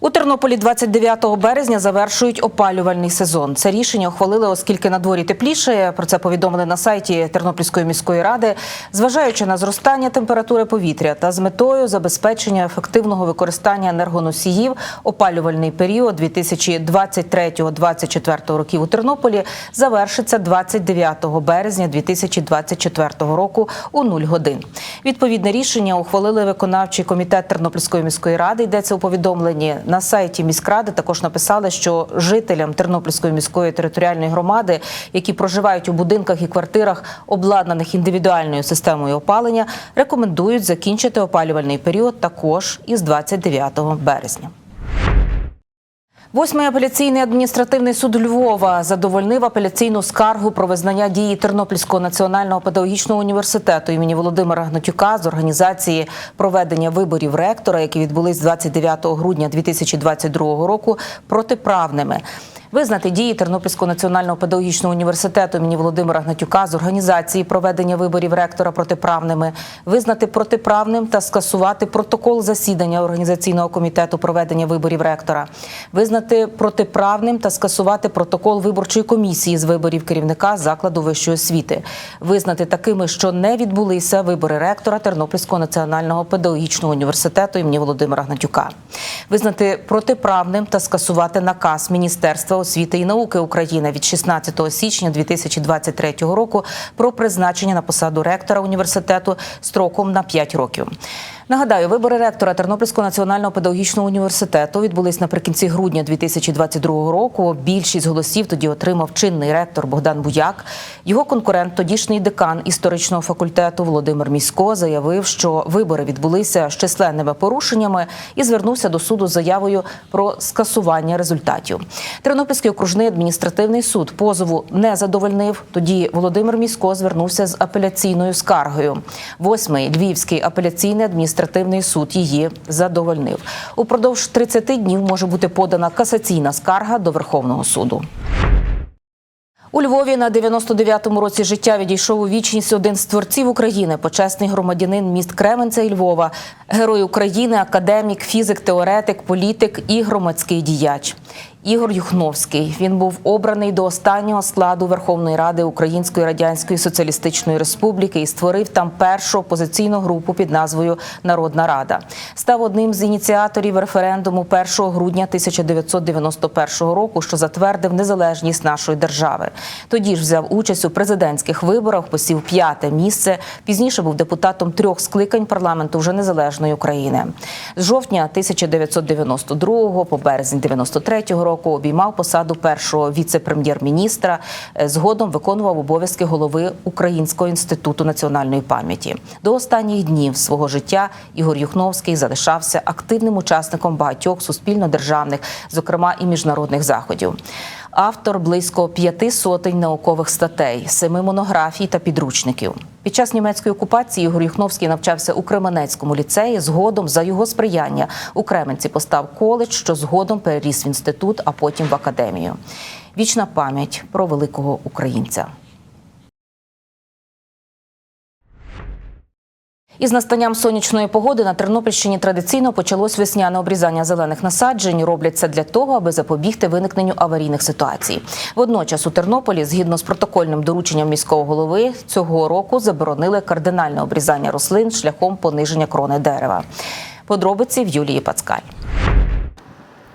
У Тернополі 29 березня завершують опалювальний сезон. Це рішення ухвалили, оскільки на дворі тепліше. Про це повідомили на сайті Тернопільської міської ради, зважаючи на зростання температури повітря та з метою забезпечення ефективного використання енергоносіїв. Опалювальний період 2023-2024 років у Тернополі завершиться 29 березня 2024 року у 0 годин. Відповідне рішення ухвалили виконавчий комітет Тернопільської міської ради. Йдеться у повідомленні на сайті міськради. Також написали, що жителям Тернопільської міської територіальної громади, які проживають у будинках і квартирах, обладнаних індивідуальною системою опалення, рекомендують закінчити опалювальний період також із 29 березня. Восьмий апеляційний адміністративний суд Львова задовольнив апеляційну скаргу про визнання дії Тернопільського національного педагогічного університету імені Володимира Гнатюка з організації проведення виборів ректора, які відбулись 29 грудня 2022 року, протиправними. Визнати дії Тернопільського національного педагогічного університету імені Володимира Гнатюка з організації проведення виборів ректора протиправними, визнати протиправним та скасувати протокол засідання організаційного комітету проведення виборів ректора, визнати протиправним та скасувати протокол виборчої комісії з виборів керівника закладу вищої освіти, визнати такими, що не відбулися вибори ректора Тернопільського національного педагогічного університету імені Володимира Гнатюка, визнати протиправним та скасувати наказ Міністерства освіти і науки України від 16 січня 2023 року про призначення на посаду ректора університету строком на 5 років. Нагадаю, вибори ректора Тернопільського національного педагогічного університету відбулись наприкінці грудня 2022 року. Більшість голосів тоді отримав чинний ректор Богдан Буяк. Його конкурент, тодішній декан історичного факультету Володимир Місько, заявив, що вибори відбулися з численними порушеннями і звернувся до суду з заявою про скасування результатів. Тернопільський окружний адміністративний суд позову не задовольнив. Тоді Володимир Місько звернувся з апеляційною скаргою. Восьмий Львівський апеляційний адміністративний суд її задовольнив. Упродовж 30 днів може бути подана касаційна скарга до Верховного суду. У Львові на 99-му році життя відійшов у вічність один з творців України, почесний громадянин міст Кременця і Львова, герой України, академік, фізик, теоретик, політик і громадський діяч. Ігор Юхновський. Він був обраний до останнього складу Верховної Ради Української Радянської Соціалістичної Республіки і створив там першу опозиційну групу під назвою Народна Рада. Став одним з ініціаторів референдуму 1 грудня 1991 року, що затвердив незалежність нашої держави. Тоді ж взяв участь у президентських виборах, посів п'яте місце. Пізніше був депутатом трьох скликань парламенту вже незалежної України. З жовтня 1992 по березень 93 року обіймав посаду першого віце-прем'єр-міністра. Е, Згодом виконував обов'язки голови Українського інституту національної пам'яті. До останніх днів свого життя Ігор Юхновський залишався активним учасником багатьох суспільно-державних, зокрема і міжнародних заходів. Автор близько п'яти сотень наукових статей, семи монографій та підручників. Під час німецької окупації Ігор Юхновський навчався у Кременецькому ліцеї. Згодом за його сприяння у Кременці постав коледж, що згодом переріс в інститут, а потім в академію. Вічна пам'ять про великого українця. Із настанням сонячної погоди на Тернопільщині традиційно почалось весняне обрізання зелених насаджень. Роблять це для того, аби запобігти виникненню аварійних ситуацій. Водночас у Тернополі, згідно з протокольним дорученням міського голови, цього року заборонили кардинальне обрізання рослин шляхом пониження крони дерева. Подробиці в Юлії Пацкаль.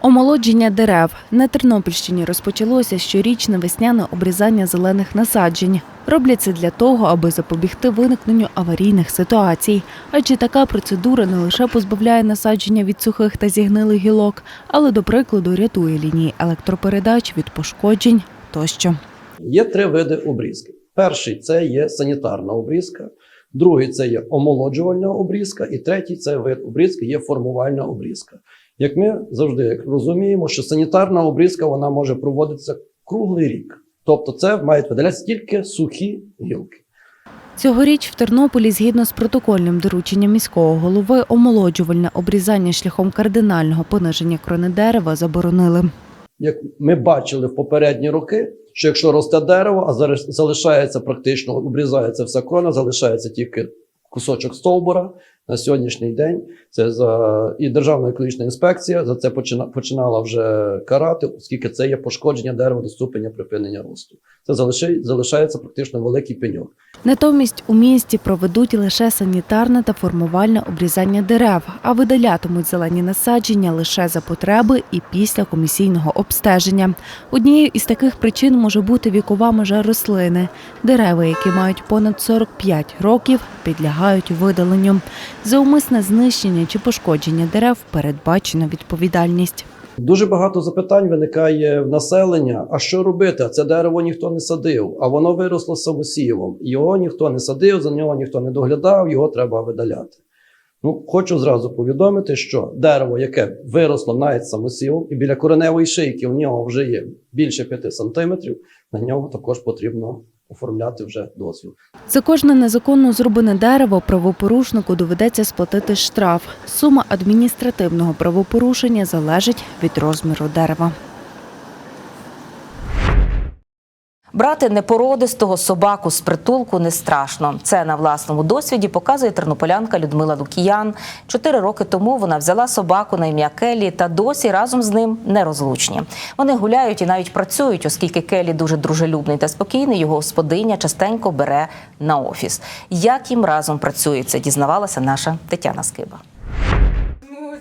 Омолодження дерев на Тернопільщині розпочалося щорічне весняне обрізання зелених насаджень. Роблять це для того, аби запобігти виникненню аварійних ситуацій. Адже така процедура не лише позбавляє насадження від сухих та зігнилих гілок, але, до прикладу, рятує лінії електропередач від пошкоджень тощо. Є три види обрізки. Перший це є санітарна обрізка, другий це є омолоджувальна обрізка, і третій це вид обрізки є формувальна обрізка. Як ми завжди розуміємо, що санітарна обрізка вона може проводитися круглий рік. Тобто, це мають видалятися тільки сухі гілки. Цьогоріч в Тернополі, згідно з протокольним дорученням міського голови, омолоджувальне обрізання шляхом кардинального пониження крони дерева заборонили. Як ми бачили в попередні роки, що якщо росте дерево, а зараз залишається практично, обрізається вся крона, залишається тільки кусочок стовбура, на сьогоднішній день це за і Державна екологічна інспекція за це почина, починала вже карати, оскільки це є пошкодження дерева до ступеня припинення росту. Це залишає, залишається практично великий пеньок. Натомість у місті проведуть лише санітарне та формувальне обрізання дерев, а видалятимуть зелені насадження лише за потреби і після комісійного обстеження. Однією із таких причин може бути вікова межа рослини. Дерева, які мають понад 45 років, підлягають видаленню. За умисне знищення чи пошкодження дерев передбачена відповідальність. Дуже багато запитань виникає в населення: а що робити? Це дерево ніхто не садив, а воно виросло самосівом. Його ніхто не садив, за нього ніхто не доглядав, його треба видаляти. Ну, хочу зразу повідомити, що дерево, яке виросло навіть самосівом, і біля кореневої шийки в нього вже є більше 5 сантиметрів, на нього також потрібно оформляти вже дозвіл. За кожне незаконно зрубане дерево правопорушнику доведеться сплатити штраф. Сума адміністративного правопорушення залежить від розміру дерева. Брати непородистого собаку з притулку не страшно. Це на власному досвіді показує тернополянка Людмила Лукіян. Чотири роки тому вона взяла собаку на ім'я Келі та досі разом з ним нерозлучні. Вони гуляють і навіть працюють, оскільки Келі дуже дружелюбний та спокійний. Його господиня частенько бере на офіс. Як їм разом працюється, дізнавалася наша Тетяна Скиба.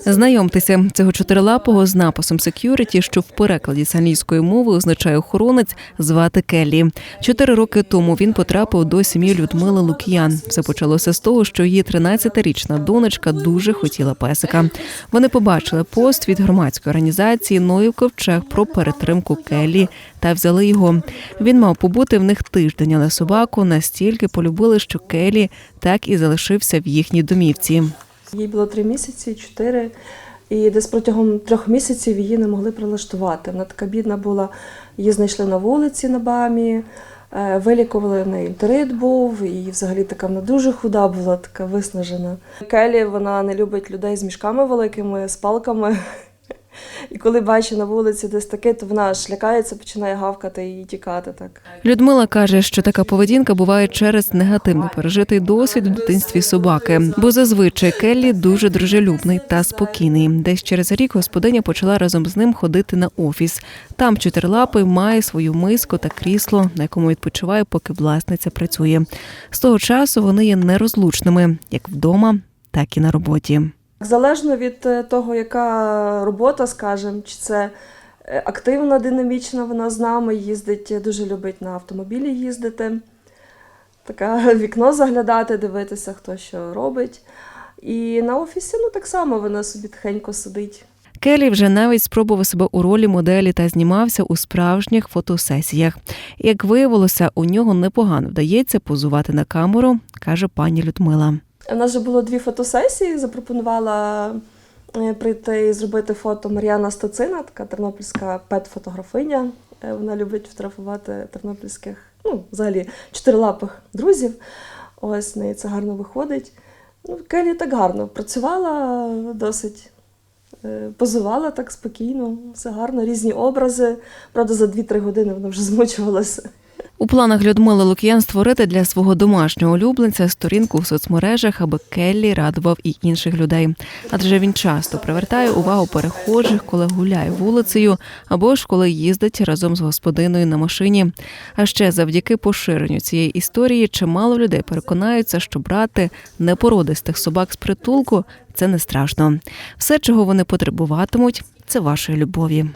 Знайомтеся, цього чотирилапого з написом «security», що в перекладі з англійської мови означає охоронець, звати Келлі. Чотири роки тому він потрапив до сім'ї Людмили Лук'ян. Все почалося з того, що її 13-річна донечка дуже хотіла песика. Вони побачили пост від громадської організації Ноїв Ковчег про перетримку Келлі та взяли його. Він мав побути в них тиждень, але собаку настільки полюбили, що Келлі так і залишився в їхній домівці. Їй було три місяці, чотири, і десь протягом трьох місяців її не могли прилаштувати. Вона така бідна була, її знайшли на вулиці на бамі, е, вилікували в неї інтерит був, і взагалі така вона дуже худа була, така виснажена. Келі вона не любить людей з мішками великими, з палками. І коли бачить на вулиці десь таке, то вона аж лякається, починає гавкати і тікати так. Людмила каже, що така поведінка буває через негативний пережитий досвід в дитинстві собаки, бо зазвичай Келлі дуже дружелюбний та спокійний. Десь через рік господиня почала разом з ним ходити на офіс. Там чотирилапий має свою миску та крісло, на якому відпочиває, поки власниця працює. З того часу вони є нерозлучними як вдома, так і на роботі. Залежно від е, того, яка робота, скажімо, чи це е, активна, динамічна, вона з нами їздить, дуже любить на автомобілі їздити. Така вікно заглядати, дивитися, хто що робить. І на офісі ну так само вона собі тихенько сидить. Келі вже навіть спробував себе у ролі моделі та знімався у справжніх фотосесіях. Як виявилося, у нього непогано вдається позувати на камеру, каже пані Людмила. У нас вже було дві фотосесії. Запропонувала е, прийти і зробити фото Мар'яна Стацина, така тернопільська пет-фотографиня. Е, Вона любить фотографувати тернопільських, ну, взагалі, чотирилапих друзів. Ось в неї це гарно виходить. Ну, Келі так гарно працювала досить. е, Позувала так спокійно, все гарно, різні образи. Правда, за 2-3 години вона вже змучувалася. У планах Людмили Лук'ян створити для свого домашнього улюбленця сторінку в соцмережах, аби Келлі радував і інших людей. Адже він часто привертає увагу перехожих, коли гуляє вулицею, або ж коли їздить разом з господиною на машині. А ще завдяки поширенню цієї історії чимало людей переконаються, що брати непородистих собак з притулку це не страшно. Все, чого вони потребуватимуть, це вашої любові.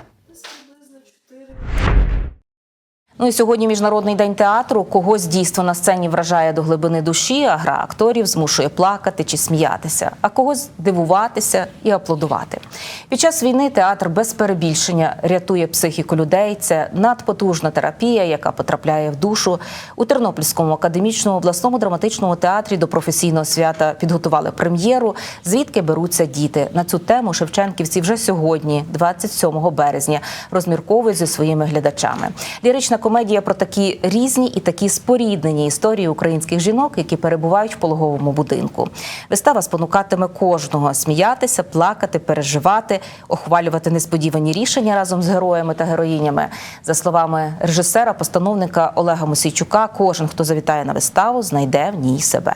Ну і сьогодні міжнародний день театру. Когось дійство на сцені вражає до глибини душі, а гра акторів змушує плакати чи сміятися, а когось дивуватися і аплодувати. Під час війни театр без перебільшення рятує психіку людей. Це надпотужна терапія, яка потрапляє в душу. У Тернопільському академічному обласному драматичному театрі до професійного свята підготували прем'єру. Звідки беруться діти на цю тему Шевченківці вже сьогодні, 27 березня, розмірковують зі своїми глядачами. Лірична комедія про такі різні і такі споріднені історії українських жінок, які перебувають в пологовому будинку. Вистава спонукатиме кожного сміятися, плакати, переживати, охвалювати несподівані рішення разом з героями та героїнями. За словами режисера, постановника Олега Мосійчука, кожен, хто завітає на виставу, знайде в ній себе.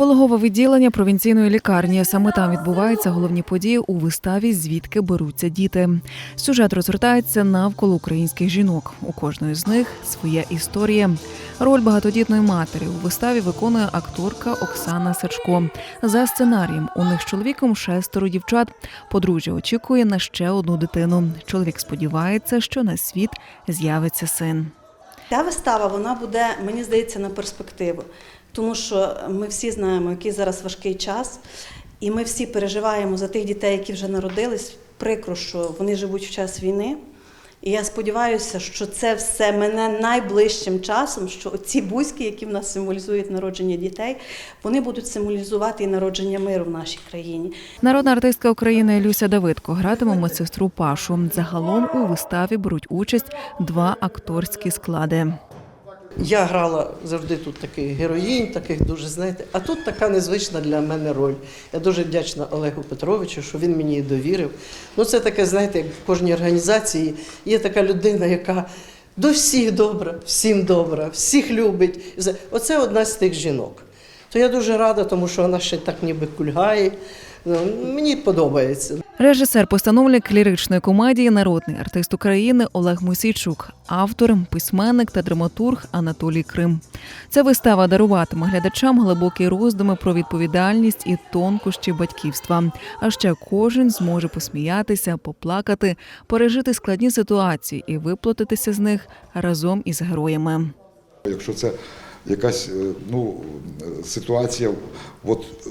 Пологове відділення провінційної лікарні. Саме там відбуваються головні події у виставі Звідки беруться діти. Сюжет розгортається навколо українських жінок. У кожної з них своя історія. Роль багатодітної матері у виставі виконує акторка Оксана Сачко. За сценарієм у них з чоловіком шестеро дівчат. Подружжя очікує на ще одну дитину. Чоловік сподівається, що на світ з'явиться син. Ця вистава вона буде, мені здається, на перспективу. Тому що ми всі знаємо, який зараз важкий час, і ми всі переживаємо за тих дітей, які вже народились. Прикро, що вони живуть в час війни. І я сподіваюся, що це все мене найближчим часом, що ці бузьки, які в нас символізують народження дітей, вони будуть символізувати і народження миру в нашій країні. Народна артистка України Люся Давидко гратиме медсестру Пашу. Загалом у виставі беруть участь два акторські склади. Я грала завжди тут такий героїнь, таких дуже знаєте. А тут така незвична для мене роль. Я дуже вдячна Олегу Петровичу, що він мені довірив. Ну, це таке, знаєте, як в кожній організації є така людина, яка до всіх добра, всім добра, всіх любить. Оце одна з тих жінок. То я дуже рада, тому що вона ще так ніби кульгає. Ну, мені подобається. Режисер-постановник ліричної комедії, народний артист України Олег Мусійчук, автор, письменник та драматург Анатолій Крим. Ця вистава даруватиме глядачам глибокі роздуми про відповідальність і тонкощі батьківства. А ще кожен зможе посміятися, поплакати, пережити складні ситуації і виплатитися з них разом із героями. Якщо це якась е, ну, е, ситуація от, е,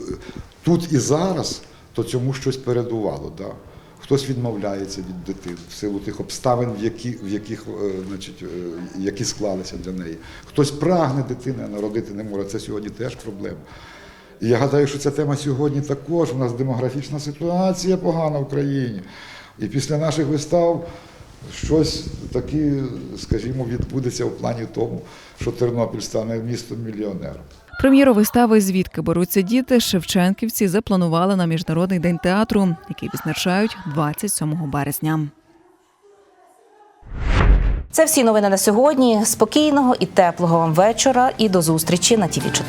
тут і зараз, то цьому щось передувало. Да? Хтось відмовляється від дитини в силу тих обставин, в, які, в яких, е, значить, е, які склалися для неї. Хтось прагне дитини, а народити не може. Це сьогодні теж проблема. І я гадаю, що ця тема сьогодні також. У нас демографічна ситуація погана в країні. І після наших вистав щось таке, скажімо, відбудеться в плані тому, що Тернопіль стане містом мільйонером. Прем'єру вистави Звідки беруться діти Шевченківці запланували на міжнародний день театру, який відзначають 27 березня. Це всі новини на сьогодні. Спокійного і теплого вам вечора. І до зустрічі на ТІВІ 4